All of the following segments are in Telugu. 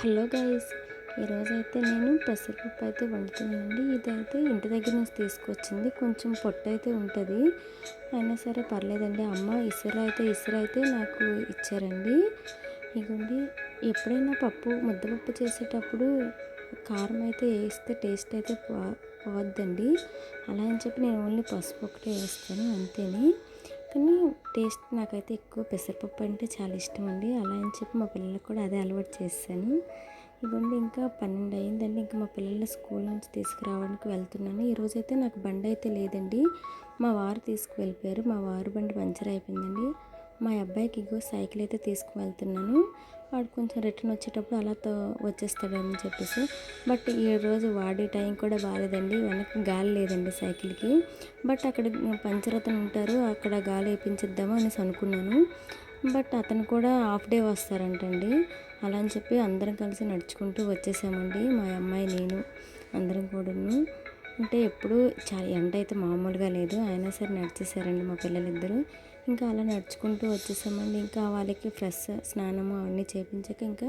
హలో గైస్ ఈరోజైతే అయితే నేను పెసరపప్పు అయితే వండుతున్నానండి. ఇదైతే ఇంటి దగ్గర నుంచి తీసుకొచ్చింది. కొంచెం పొట్టు అయితే ఉంటుంది. అయినా సరే పర్లేదండి అమ్మ ఇసురు అయితే ఇసురు అయితే నాకు ఇచ్చారండి. ఇదిగోండి ఎప్పుడైనా పప్పు ముద్దపప్పు చేసేటప్పుడు కారం అయితే వేస్తే టేస్ట్ అయితే పో పోవద్దండి. అలా అని చెప్పి నేను ఓన్లీ పసుపు ఒకటే వేస్తాను అంతేని. కానీ టేస్ట్ నాకైతే ఎక్కువ పెసరపప్పు అంటే చాలా ఇష్టం అండి అలా అని చెప్పి మా పిల్లలకు కూడా అదే అలవాటు చేశాను. ఇదిగోండి ఇంకా పన్నెండు అయిందండి. ఇంకా మా పిల్లల స్కూల్ నుంచి తీసుకురావడానికి వెళ్తున్నాను. ఈరోజైతే నాకు బండి అయితే లేదండి. మా వారు తీసుకువెళ్ళిపోయారు. మా వారు బండి పంచర్ అయిపోయిందండి. మా అబ్బాయికి ఇగో సైకిల్ అయితే తీసుకువెళ్తున్నాను. వాడు కొంచెం రిటర్న్ వచ్చేటప్పుడు అలా వచ్చేస్తాడని చెప్పేసి. బట్ ఈరోజు వాడే టైం కూడా బాగాలేదండి వెనక్కి గాలి లేదండి సైకిల్కి. బట్ అక్కడ పంచర్ అతను ఉంటారు. అక్కడ గాలి వేయించిద్దాము అనేసి అనుకున్నాను. బట్ అతను కూడా హాఫ్ డే వస్తారంటండి. అలా అని చెప్పి అందరం కలిసి నడుచుకుంటూ వచ్చేసామండి. మా అమ్మాయి నేను అందరం కూడాను. అంటే ఎప్పుడు చాలా ఎండ అయితే మామూలుగా లేదు. అయినా సరే నడిచేసారండి మా పిల్లలిద్దరూ. ఇంకా అలా నడుచుకుంటూ వచ్చేసామండి. ఇంకా వాళ్ళకి ఫ్రెష్ స్నానము అవన్నీ చేపించాక ఇంకా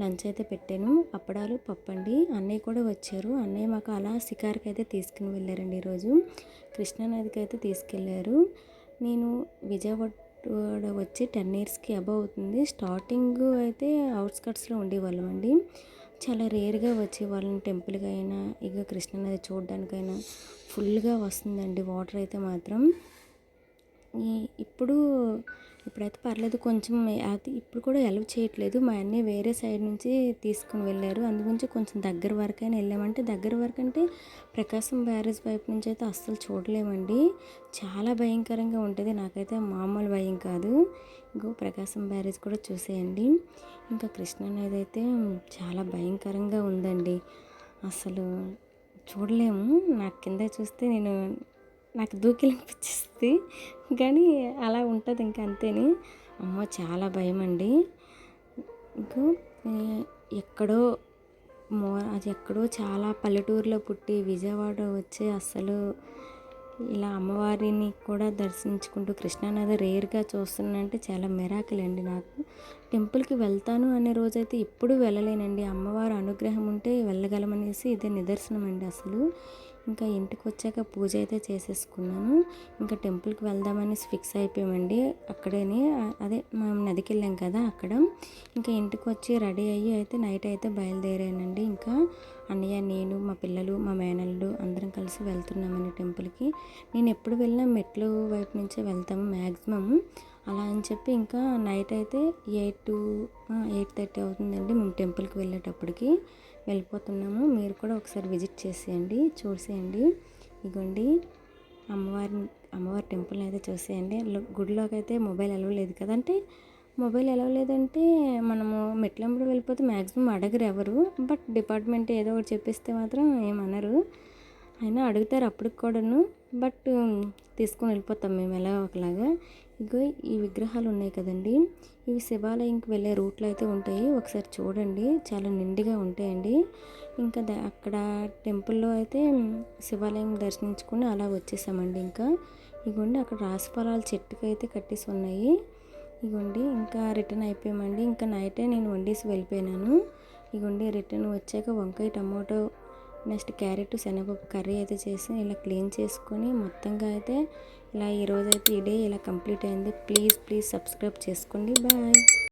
లంచ్ అయితే పెట్టాను. అప్పడాలు పప్పు అండి అన్నయ్య కూడా వచ్చారు. అన్నయ్య మాకు అలా షికార్కి అయితే తీసుకుని వెళ్ళారండి ఈరోజు. కృష్ణానదికి అయితే తీసుకెళ్ళారు. నేను విజయవాడ వచ్చి టెన్ ఇయర్స్కి అబవ్ అవుతుంది. స్టార్టింగ్ అయితే అవుట్స్కట్స్లో ఉండేవాళ్ళం అండి చాలా రేర్గా వచ్చే వాళ్ళని టెంపుల్కి అయినా ఇక కృష్ణానది చూడడానికైనా ఫుల్గా వస్తుందండి. వాటర్ అయితే మాత్రం ఇప్పుడు ఇప్పుడైతే పర్లేదు కొంచెం అది ఇప్పుడు కూడా ఎలవ్ చేయట్లేదు. మా అన్నీ వేరే సైడ్ నుంచి తీసుకుని వెళ్ళారు. అందుగురించి కొంచెం దగ్గర వరకు అయినా వెళ్ళామంటే దగ్గర వరకు అంటే ప్రకాశం బ్యారేజ్ వైపు నుంచి అయితే అస్సలు చూడలేమండి. చాలా భయంకరంగా ఉంటుంది. నాకైతే మామూలు భయం కాదు. ఇంకో ప్రకాశం బ్యారేజ్ కూడా చూసేయండి. ఇంకా కృష్ణ నది అయితే చాలా భయంకరంగా ఉందండి. అసలు చూడలేము. నాకు కింద చూస్తే నేను నాకు దూకిలనిపించేస్తుంది కానీ అలా ఉంటుంది ఇంకా అంతేని. అమ్మ చాలా భయం అండి ఇంకా ఎక్కడో మో అది ఎక్కడో చాలా పల్లెటూరులో పుట్టి విజయవాడ వచ్చి అస్సలు ఇలా అమ్మవారిని కూడా దర్శించుకుంటూ కృష్ణానది రేర్గా చూస్తున్నానంటే చాలా మెరాకిల్ అండి నాకు. టెంపుల్కి వెళ్తాను అనే రోజైతే ఎప్పుడు వెళ్ళలేనండి. అమ్మవారి అనుగ్రహం ఉంటే వెళ్ళగలమనేసి ఇదే నిదర్శనం అండి అసలు. ఇంకా ఇంటికి వచ్చాక పూజ అయితే చేసేసుకున్నాను. ఇంకా టెంపుల్కి వెళ్దామని ఫిక్స్ అయిపోయామండి. అక్కడేని అదే మేము నదికి వెళ్ళాం కదా అక్కడ. ఇంకా ఇంటికి వచ్చి రెడీ అయ్యి అయితే నైట్ అయితే బయలుదేరానండి. ఇంకా అన్నయ్య నేను మా పిల్లలు మా మేనల్లు అందరం కలిసి వెళ్తున్నామని టెంపుల్కి. నేను ఎప్పుడు వెళ్ళినా మెట్లు వైపు నుంచే వెళ్తాము మ్యాక్సిమమ్ అలా అని చెప్పి ఇంకా నైట్ అయితే ఎయిట్ టు ఎయిట్ థర్టీ అవుతుందండి మేము టెంపుల్కి వెళ్ళేటప్పటికి. వెళ్ళిపోతున్నాము. మీరు కూడా ఒకసారి విజిట్ చేసేయండి చూసేయండి. ఇగోండి అమ్మవారిని అమ్మవారి టెంపుల్ అయితే చూసేయండి. గుడిలోకి అయితే మొబైల్ అలవలేదు కదంటే మొబైల్ ఎలా లేదంటే మనము మెట్లంబడి వెళ్ళిపోతే మ్యాక్సిమం అడగరు ఎవరు బట్ డిపార్ట్మెంట్ ఏదో ఒకటి చెప్పిస్తే మాత్రం ఏమనరు. అయినా అడుగుతారు అప్పటికి కూడాను బట్ తీసుకొని వెళ్ళిపోతాం మేము ఎలా ఒకలాగా. ఇగో ఈ విగ్రహాలు ఉన్నాయి కదండి ఇవి శివాలయంకి వెళ్ళే రూట్లో అయితే ఉంటాయి. ఒకసారి చూడండి చాలా నిండుగా ఉంటాయండి. ఇంకా అక్కడ టెంపుల్లో అయితే శివాలయం దర్శించుకుని అలా వచ్చేసామండి ఇంకా. ఇగోండి అక్కడ రాసిఫలాల చెట్టుకి అయితే కట్టేసి ఉన్నాయి. ఇగోండి ఇంకా రిటర్న్ అయిపోయామండి. ఇంకా నైటే నేను వండేసి వెళ్ళిపోయినాను. ఇగోండి రిటర్న్ వచ్చాక వంకాయ టమాటో నెక్స్ట్ క్యారెట్ శనగపప్పు కర్రీ అయితే చేసి ఇలా క్లీన్ చేసుకొని మొత్తంగా అయితే ఇలా ఈరోజైతే ఈ డే ఇలా కంప్లీట్ అయింది. ప్లీజ్ ప్లీజ్ సబ్స్క్రైబ్ చేసుకోండి. బాయ్.